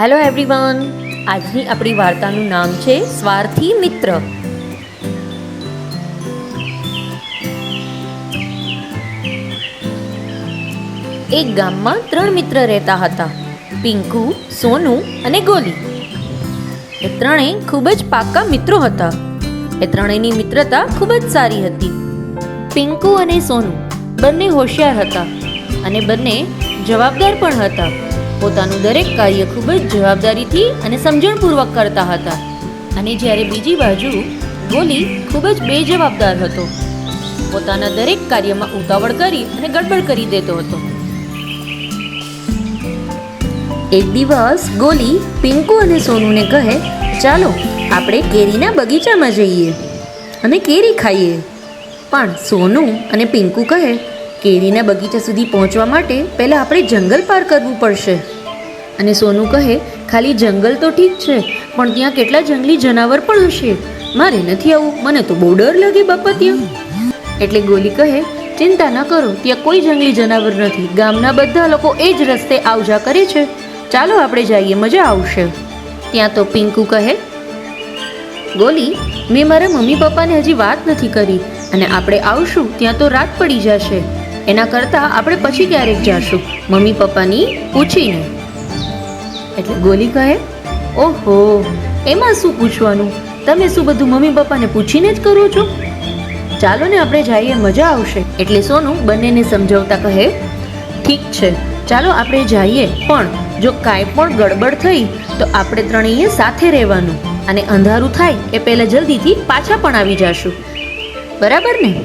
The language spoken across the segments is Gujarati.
હેલો એવરીવન આજની આપણી વાર્તાનું નામ છે સ્વાર્થી મિત્ર. એક ગામમાં ત્રણ મિત્ર રહેતા હતા, પિંકુ, સોનુ અને ગોલી. એ ત્રણેય ખૂબ જ પાક્કા મિત્રો હતા. એ ત્રણેયની મિત્રતા ખૂબ જ સારી હતી. પિંકુ અને સોનુ બંને હોશિયાર હતા અને બંને જવાબદાર પણ હતા. પોતાનું દરેક કાર્ય ખૂબ જ જવાબદારીથી અને સમજણપૂર્વક કરતા હતા. અને જ્યારે બીજી બાજુ ગોલી ખૂબ જ બેજવાબદાર હતો. પોતાના દરેક કાર્યમાં ઉતાવળ કરી અને ગડબડ કરી દેતો હતો. એક દિવસ ગોલી પિંકુ અને સોનુને કહે, ચાલો, આપણે કેરીના બગીચામાં જઈએ અને કેરી ખાઈએ. પણ સોનુ અને પિંકુ કહે કેરીના બગીચા સુધી પહોંચવા માટે પહેલાં આપણે જંગલ પાર કરવું પડશે. અને સોનું કહે, ખાલી જંગલ તો ઠીક છે, પણ ત્યાં કેટલા જંગલી જનાવર પણ હશે? મારે નથી આવું, મને તો બહુ ડર લાગે બાપા ત્યાં એટલે ગોલી કહે, ચિંતા ન કરો, ત્યાં કોઈ જંગલી જનાવર નથી. ગામના બધા લોકો એ જ રસ્તે આવજા કરે છે. ચાલો આપણે જઈએ, મજા આવશે. ત્યાં તો પિંકુ કહે, ગોલી, મેં મારા મમ્મી પપ્પાને હજી વાત નથી કરી. અને આપણે આવશું, ત્યાં તો રાત પડી જશે. એના કરતાં આપણે પછી ક્યારેક જાશું. મમ્મી પપ્પાની પૂછીને. એટલે ગોલી કહે, ઓહો, એમાં શું પૂછવાનું? તમે શું બધું મમ્મી પપ્પાને પૂછીને જ કરો છો? ચાલો ને, આપણે જઈએ, મજા આવશે. એટલે સોનું બંનેને સમજાવતા કહે, ઠીક છે, ચાલો આપણે જઈએ. પણ જો કાંઈ પણ ગડબડ થઈ, તો આપણે ત્રણેય સાથે રહેવાનું. અને અંધારું થાય, એ પહેલાં જલ્દીથી પાછા પણ આવી જશું. બરાબર ને?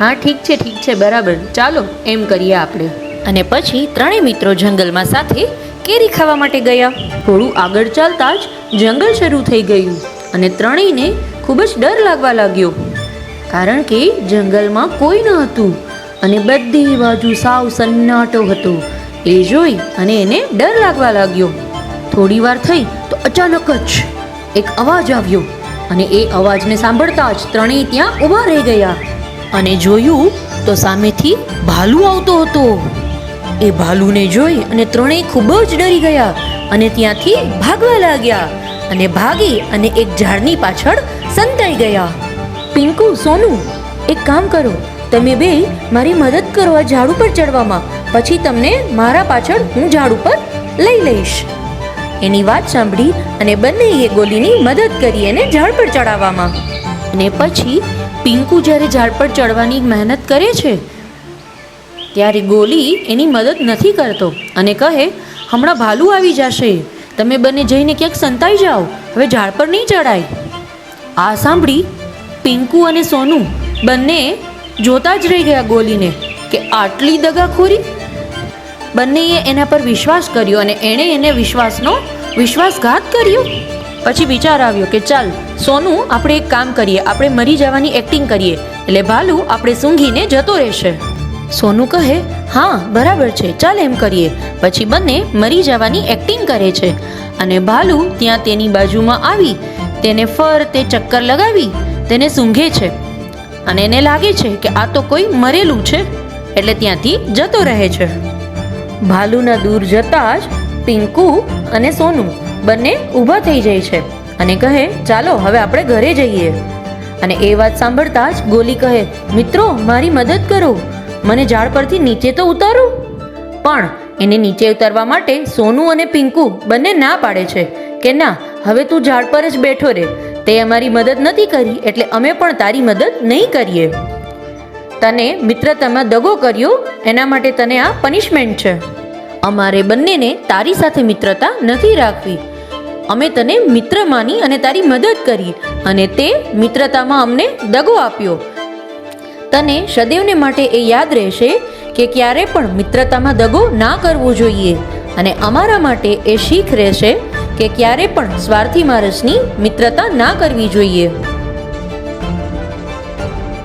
હા ઠીક છે ઠીક છે બરાબર. ચાલો એમ કરીએ આપણે. અને પછી ત્રણેય મિત્રો જંગલમાં સાથે કેરી ખાવા માટે ગયા. થોડું આગળ ચાલતા જ જંગલ શરૂ થઈ ગયું અને ત્રણેયને ખૂબ જ ડર લાગવા લાગ્યો. કારણ કે જંગલમાં કોઈ ન હતું અને બધી બાજુ સાવ સન્નાટો હતો. એ જોઈ અને એને ડર લાગવા લાગ્યો. થોડી વાર થઈ તો અચાનક જ એક અવાજ આવ્યો અને એ અવાજને સાંભળતા જ ત્રણેય ત્યાં ઊભા રહી ગયા. અને જોયું તો સામેથી ભાલુ આવતો હતો. એ ભાલુને જોઈ અને ત્રણેય ખૂબ જ ડરી ગયા અને ત્યાંથી ભાગવા લાગ્યા અને ભાગી અને એક ઝાડની પાછળ સંતાઈ ગયા. પિંકુ, સોનું, એક કામ કરો. તમે બે મારી મદદ કરો આ ઝાડ ઉપર ચડવામાં. પછી તમને મારા પાછળ હું ઝાડ ઉપર લઈ લઈશ. એની વાત સાંભળી અને બંનેએ ગોલીની મદદ કરી એને ઝાડ પર ચડાવવામાં. અને પછી પિંકુ જ્યારે ઝાડ પર ચડવાની મહેનત કરે છે, ત્યારે ગોલી એની મદદ નથી કરતો અને કહે, હમણાં ભાલુ આવી જશે. તમે બંને જઈને ક્યાંક સંતાઈ જાઓ. હવે ઝાડ પર નહીં ચડાય. આ સાંભળી પિંકુ અને સોનુ બંને જોતા જ રહી ગયા ગોલીને કે આટલી દગાખોરી? બંનેએ એના પર વિશ્વાસ કર્યો અને એણે એને વિશ્વાસનો વિશ્વાસઘાત કર્યો. પછી વિચાર આવ્યો કે ચાલ, સોનું, આપણે એક કામ કરીએ, આપણે મરી જવાની એક્ટિંગ કરીએ, એટલે ભાલુ આપણે સૂંઘીને જતો રહેશે. સોનું કહે, હા, બરાબર છે, ચાલ એમ કરીએ. પછી બંને મરી જવાની એક્ટિંગ કરે છે. અને ભાલુ ત્યાં તેની બાજુમાં આવી, તેને ફર, તે ચક્કર લગાવી, તેને સૂંઘે છે. અને એને લાગે છે કે આ તો કોઈ મરેલું છે, એટલે ત્યાંથી જતો રહે છે. ભાલુના દૂર જતા જ પિંકુ અને સોનુ બંને ઊભા થઈ જાય છે અને કહે, ચાલો, હવે આપણે ઘરે જઈએ. અને એ વાત સાંભળતા જ ગોલી કહે, મિત્રો, મારી મદદ કરો. મને ઝાડ પરથી નીચે તો ઉતારો. પણ એને નીચે ઉતારવા માટે સોનું અને પિંકુ બંને ના પાડે છે કે, ના, હવે તું ઝાડ પર જ બેઠો રહે તે અમારી મદદ નથી કરી, એટલે અમે પણ તારી મદદ નહીં કરીએ. તને મિત્રતામાં દગો કર્યો, એના માટે તને આ પનિશમેન્ટ છે. અમારે બંનેને તારી સાથે મિત્રતા નથી રાખવી. અમે તને મિત્ર માની અને તારી મદદ કરી અને તે મિત્રતામાં અમને દગો આપ્યો. તને સદૈવને માટે એ યાદ રહેશે કે ક્યારે પણ મિત્રતામાં દગો ના કરવો જોઈએ અને અમારા માટે એ શીખ રહેશે કે ક્યારે પણ સ્વાર્થી માણસની મિત્રતા ના કરવી જોઈએ.